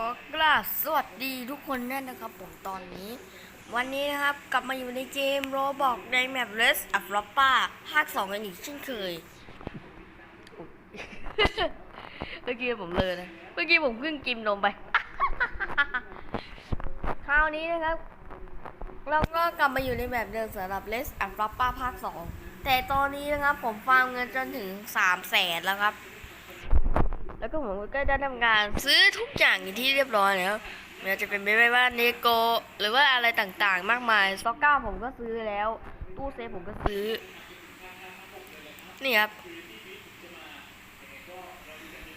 อกราบสวัสดีทุกคนนั่นนะครับ ผมตอนนี้ วันนี้นะครับกลับมาอยู่ในเกมโรบอกในแมปเลสอัฟลอปป้าภาค2กันอีกเช่นเคย เมื่อกี้ผมเลยนะ เมื่อกี้ผมเพิ่งกินนมไป คราวนี้นะครับ เราก็กลับมาอยู่ในแบบเดิมสำหรับ Let's a f l o p p a ภาค2แต่ตอนนี้นะครับผมฟาร์มเงินจนถึง3 0 0แสนแล้วครับ แล้วก็ผมก็ได้ทำการซื้อทุกอย่างอย่างที่เรียบร้อยแล้วม่ว่าจะเป็นไม่ว่าเนโกหรือว่าอะไรต่างๆ มากมายซ็อกก้าผมก็ซื้อแล้ว ตู้เซฟผมก็ซื้อ นี่ครับ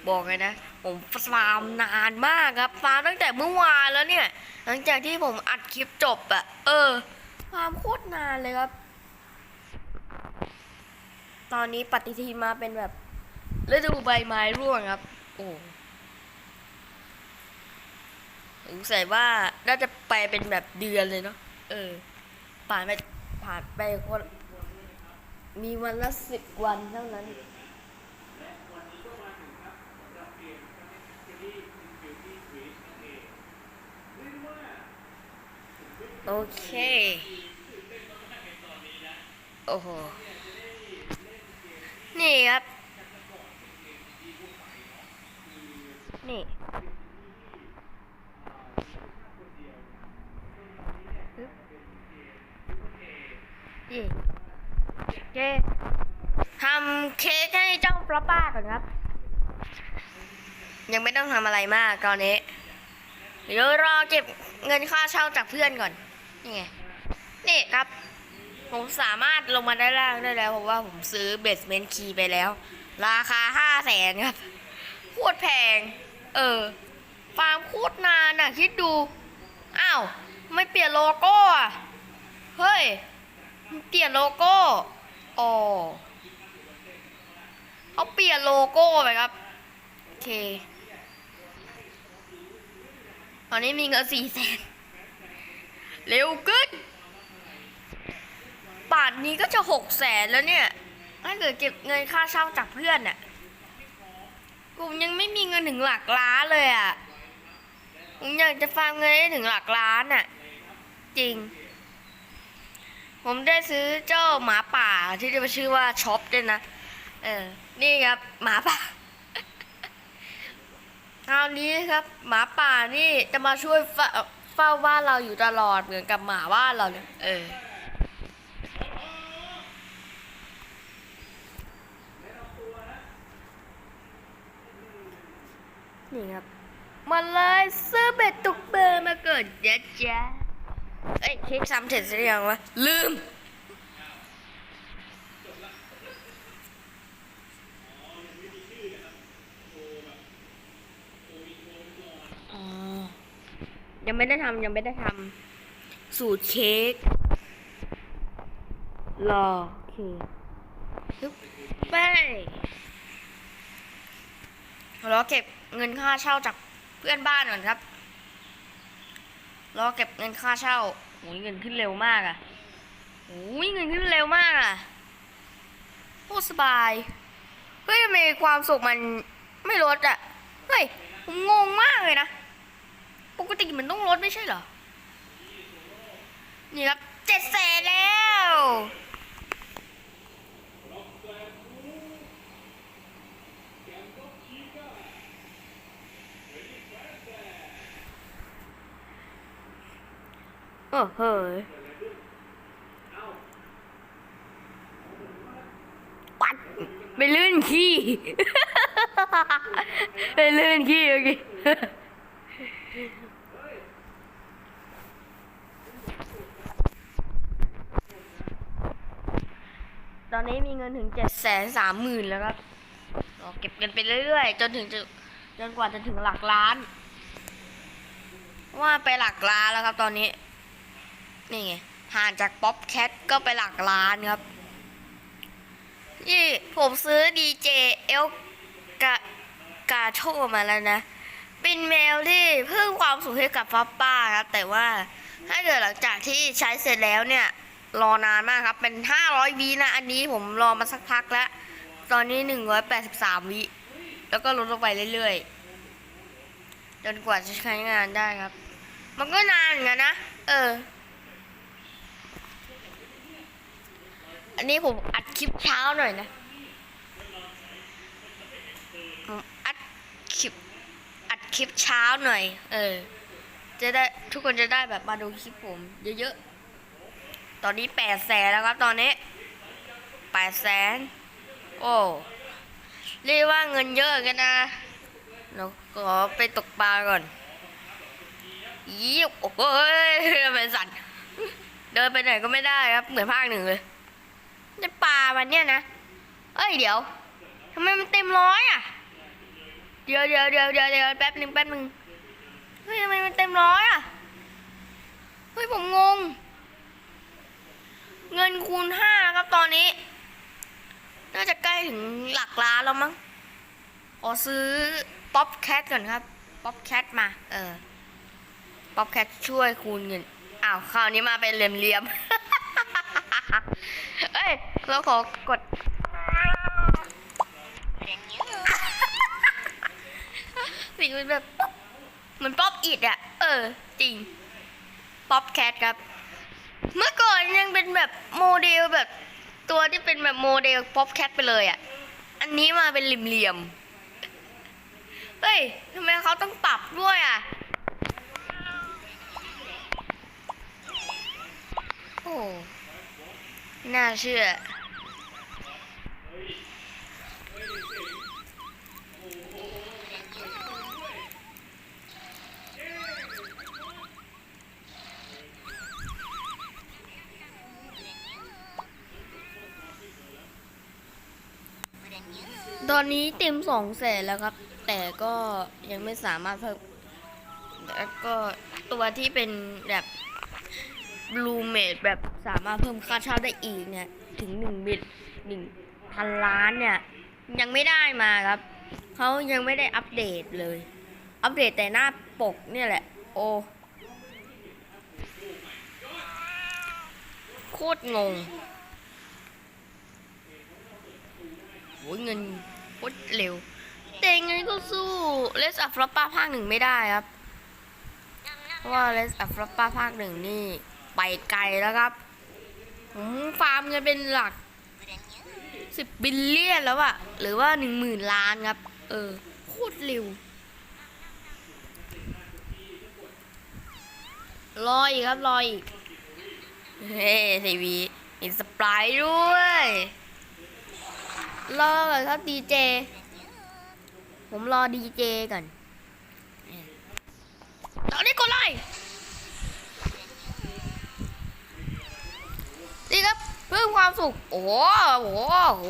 บอกเลยนะ ผมฟาร์มนานมากครับฟาร์มตั้งแต่เมื่อวานแล้วเนี่ย หลังจากที่ผมอัดคลิปจบอะเออฟาร์มโคตรนานเลยครับ ตอนนี้ปฏิทินมาเป็นแบบฤดูใบไม้ร่วงครับ โอ้สงสัยว่าน่าจะไปเป็นแบบเดือนเลยเนาะ เออ ผ่านไปผ่านไปคนมีวันละสิบวันเท่านั้นโอเค โอ้โห นี่ครับ นี่ยี่เคทำเค้กให้เจ้าปลาป้าก่อนครับ ยังไม่ต้องทำอะไรมากตอนนี้ เดี๋ยวรอเก็บเงินค่าเช่าจากเพื่อนก่อน นี่ไง นี่ครับ ผมสามารถลงมาได้ล่างได้แล้ว เพราะว่าผมซื้อเบสเมนต์คีย์ไปแล้ว ราคาห้าแสนครับโคตรแพง เออ ฟาร์มโคตรนานอะ คิดดู อ้าว ไม่เปลี่ยนโลโก้อะ เฮ้ย เปลี่ยนโลโก้ อ๋อเขาเปลี่ยนโลโก้ไปครับ โอเค ตอนนี้มีเงินสี่แสนเร็วกึดป่านนี้ก็จะหกแสนแล้วเนี่ยถ้าเกิดเก็บเงินค่าเช่าจากเพื่อนน่ะ กูยังไม่มีเงินถึงหลักล้านเลยอะผมอยากจะฟาร์มเงินให้ถึงหลักล้านอะ จริง ผมได้ซื้อเจ้าหมาป่าที่จะชื่อว่าช็อปด้วยนะเออนี่ครับหมาป่าคราวนี้ครับ หมาป่านี่จะมาช่วยเฝ้าเฝ้าบ้านเราอยู่ตลอดเหมือนกับหมาบ้านเราเลยเออ นี่ครับมาเลยซื้อเบ็ดตุกเบอร์มาเกิดเจ๊จ๊ะเอ้ยเค้กซ้ำเสร็จหรือยังวะลืมอ๋อยังไม่ได้ทำยังไม่ได้ทำสูตรเค้กรอโอเคปึ๊บไปรอเก็บ เงินค่าเช่าจากเพื่อนบ้านก่อนครับ รอเก็บเงินค่าเช่าโอ้ยเงินขึ้นเร็วมากอะโอ้ยเงินขึ้นเร็วมากอะโคตรสบาย เฮ้ยทำไมความสุขมันไม่ลดอะเฮ้ยผมงงมากเลยนะ ปกติมันต้องลดไม่ใช่เหรอ นี่ครับเจ็ดแสนแล้ว อ้โหปัดไปลื่นขี้ ไปลื่นขี้โอเคตอนนี้มีเงินถึงเจ็ดแสนสามหมื่นแล้วครับเราเก็บเงินไปเรื่อยๆจนถึงจะจนกว่าจะถึงหลักล้าน ว่าไปหลักล้านแล้วครับตอนนี้ นี่ไงห่างจากป๊อปแคทก็ไปหลักล้านครับ นี่ผมซื้อดีเจเอลกากาโชมาแล้วนะ เป็นแมวที่เพิ่มความสุขให้กับฟ้าป้าครับ แต่ว่าถ้าเกิดหลังจากที่ใช้เสร็จแล้วเนี่ย รอนานมากครับ เป็น 500วินะอันนี้ผมรอมาสักพักแล้ว ตอนนี้ 183 วิแล้วก็ลดลงไปเรื่อยๆ จนกว่าจะใช้งานได้ครับ มันก็นานเหมือนกันนะ เออ อันนี้ผมอัดคลิปเช้าหน่อยนะผมอัดคลิปอัดคลิปเช้าหน่อย เออ จะได้ทุกคนจะได้แบบมาดูคลิปผม เยอะๆ ตอนนี้แปดแสนแล้วครับตอนนี้แปดแสนโอ้เรียกว่าเงินเยอะกันนะเราขอไปตกปลาก่อนยี่โอ้ยเป็นสัตว์เดินไปไหนก็ไม่ได้ครับ เหมือนภาคหนึ่งเลย จะปลามันเนี่ยนะ เอ้ยเดี๋ยวทำไมมันเต็มร้อยอะ เดี๋ยวเดี๋ยวเดี๋ยวเดี๋ยวเดี๋ยวแป๊บหนึ่งแป๊บหนึ่งเฮ้ยทำไมมันเต็มร้อยอะ เฮ้ยผมงง เงินคูณห้าครับตอนนี้ น่าจะใกล้ถึงหลักล้านแล้วมั้งขอซื้อป๊อปแคทก่อนครับ ป๊อปแคทมา เออ ป๊อปแคทช่วยคูณเงิน อ้าวคราวนี้มาเป็นเหลี่ยมๆ เอ้ย เราขอกดสิ่งมันแบบเหมือนป๊อปอิดอะเออ จริง ป๊อปแคทครับ เมื่อก่อนยังเป็นแบบโมเดลแบบตัวที่เป็นแบบโมเดลป๊อปแคทไปเลยอะอันนี้มาเป็นเหลี่ยมๆ เฮ้ยทำไมเขาต้องปรับด้วยอะโอ้ น่าเชื่อ ตอนนี้เต็มสองแสนแล้วครับ แต่ก็ยังไม่สามารถเพิ่มแล้วก็ตัวที่เป็นแบบ บลูเมดแบบสามารถเพิ่มค่าเช่าได้อีกเนี่ย ถึงหนึ่งบิตหนึ่งพันล้านเนี่ย ยังไม่ได้มาครับ เขายังไม่ได้อัปเดตเลย อัปเดตแต่หน้าปกเนี่ยแหละ โอ้โคตรงงโอ้ยเงินโคตรเร็ว แต่ยังไงก็สู้เลสอัฟรป้าภาคหนึ่งไม่ได้ครับ เพราะว่าเลสอัฟรป้าภาคหนึ่งนี่ ไปไกลแล้วครับผมฟาร์มเงินเป็นหลักสิบบิลเลียนแล้วอะหรือว่าหนึ่งหมื่นล้านครับ เออโคตรเร็วรออีกครับรออีก เฮ้ทีวีมีสปายด้วยรอก่อนครับดีเจ ผมรอดีเจก่อนตอนนี้กดไลค์นี่ครับเพิ่มความ สุขโอ้โหโอ้โหโอ้โห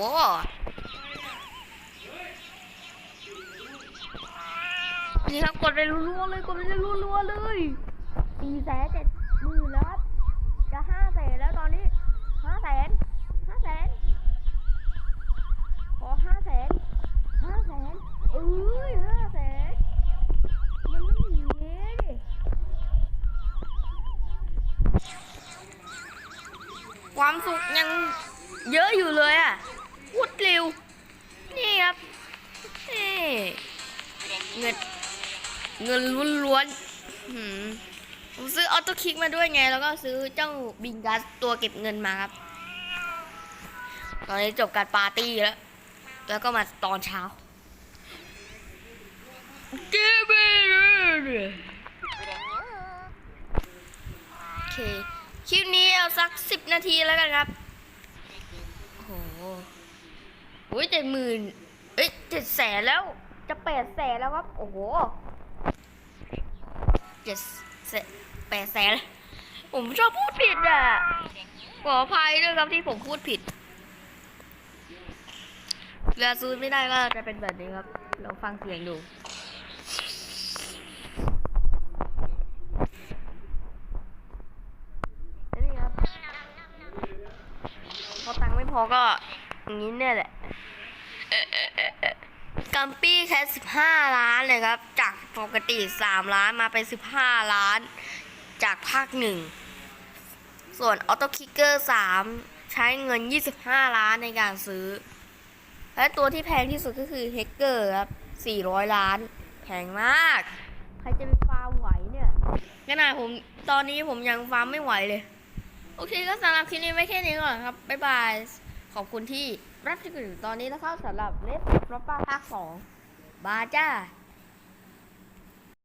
นี่ครับกดไปรัวๆเลยกดไปรัวๆเลยสี่แสนเจ็ด เงินล้วนๆผมซื้อออโต้คิกมาด้วยไง แล้วก็ซื้อเจ้าบิงกัสตัวเก็บเงินมาครับ ตอนนี้จบการปาร์ตี้แล้ว แล้วก็มาตอนเช้าเกมโอเค คลิปนี้เอาสักสิบนาทีแล้วกันครับ โอ้โหอุ้ยเจ็ดหมื่นเอ้ยเจ็ดแสนแล้วจะแปดแสนแล้วครับ โอ้โห เจ็ดแปดแสนผมชอบพูดผิดอะขออภัยด้วยครับที่ผมพูดผิดเวลาซูมไม่ได้ก็จะเป็นแบบนี้ครับลองฟังเสียงดูนี่ครับพอตังค์ไม่พอก็อย่างนี้เนี่ยแหละ กัมปี้แค่15ล้านเลยครับ จากปกติ3ล้านมาเป็น15ล้าน จากภาคหนึ่ง ส่วนออโต้คิกเกอร์3ใช้เงิน25ล้านในการซื้อ และตัวที่แพงที่สุดก็คือเฮกเกอร์ครับ400ล้าน แพงมาก ใครจะไปฟาร์มไหวเนี่ยขนาผมตอนนี้ผมยังฟาร์มไม่ไหวเลย โอเคก็สำหรับคลิปนี้ไม่แค่นี้ก่อนครับ บ๊ายบาย ขอบคุณที่ รับชมอยู่ตอนนี้นะครับสำหรับเลสล็อปป้าภาคสองบาจ้า